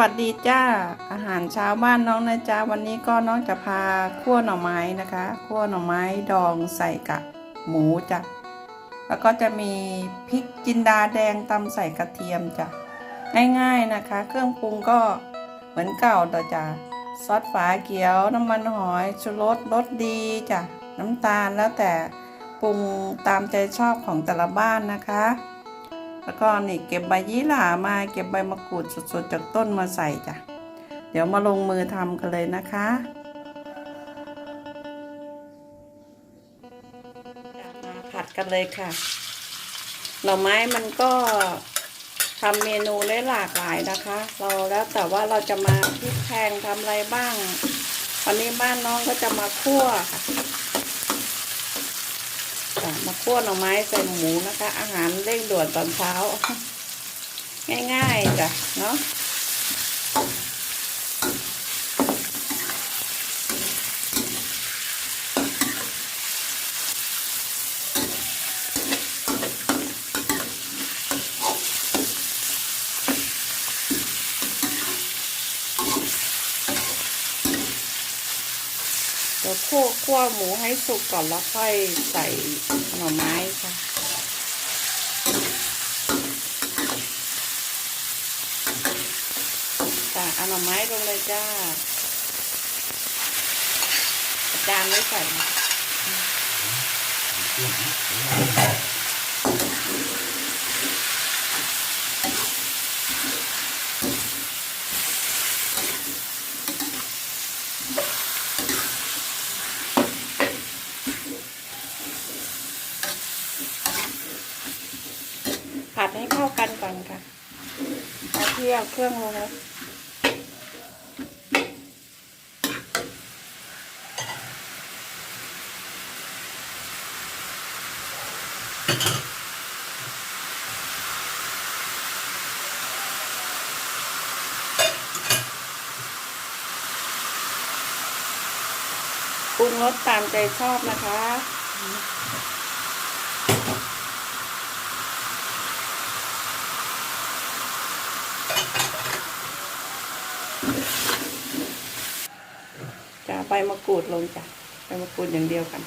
วัสดีจ้าอาหารเช้าบ้านน้องนะจ๊ะวันนี้ก็น้องจะพาคั่วหน่อไม้นะคะคั่วหน่อไม้ดองใส่กับหมูจ้ะแล้วก็จะมีพริกจินดาแดงตำใส่กระเทียมจ้ะง่ายๆนะคะ เครื่องปรุงก็เหมือนเก่าต่อจ้ะซอสฝาเขียวน้ำมันหอยชูรสรสดีจ้ะน้ำตาลแล้วแต่ปรุงตามใจชอบของแต่ละบ้านนะคะ แล้วก็นี่เก็บใบยี่หร่ามาเก็บใบมะกรูดสดๆจากต้นมาใส่จ้ะ เดี๋ยวมาลงมือทำกันเลยนะคะ มาผัดกันเลยค่ะ หน่อไม้มันก็ทำเมนูได้หลากหลายนะคะ เราแล้วแต่ว่าเราจะมาพริกแพงทำอะไรบ้างวันนี้บ้านน้องก็จะมาคั่วค่ะจ้ะ มาคั่วหน่อไม้ใส่หมูนะคะ อาหารเร่งด่วนตอนเช้า ง่ายๆจ้ะเนาะ ยวคั่วคั่วหมูให้สุกก่อนแล้วค่อยใส่หน่อไม้ค่ะจ้ะเอาหน่อไม้ลงเลยจ้าจานไม่ใส่ ผัดให้เข้ากันก่อนค่ะเอาเที่ยวเครื่องลงแล้วปรุงรสตามใจชอบนะคะ ใบมะกรูดลงจ้ะใบมะกรูดอย่างเดียวกัน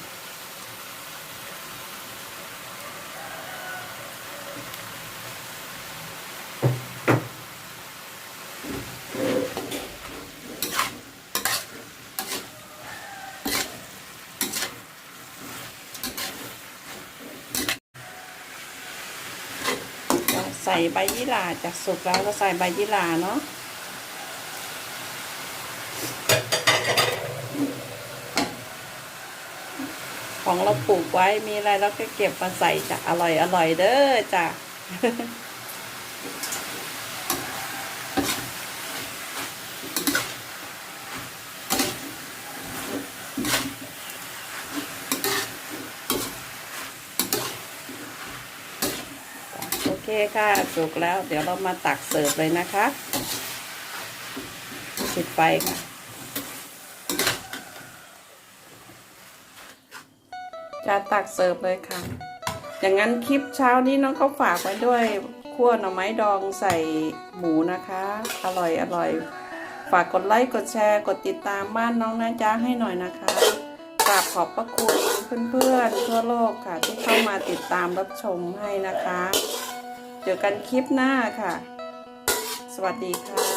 ใส่ใบยี่หร่าจากสุกแล้วก็ใส่ใบยี่หร่าเนาะ ของเราปลูกไว้มีอะไรเราก็เก็บมาใส่จ้ะอร่อยอร่อยเด้อจ้ะโอเคค่ะสุกแล้ว เดี๋ยวเรามาตักเสิร์ฟเลยนะคะปิดไฟค่ะ จะตักเสิร์ฟเลยค่ะ อย่างนั้นคลิปเช้านี้น้องเขาฝากไว้ด้วยคั่วหน่อไม้ดองใส่หมูนะคะ อร่อยอร่อยฝากกดไลค์กดแชร์กดติดตามบ้านน้องนะจ๊ะให้หน่อยนะคะกราบขอบพระคุณเพื่อนๆทั่วโลกค่ะ ที่เข้ามาติดตามรับชมให้นะคะ เจอกันคลิปหน้าค่ะ สวัสดีค่ะ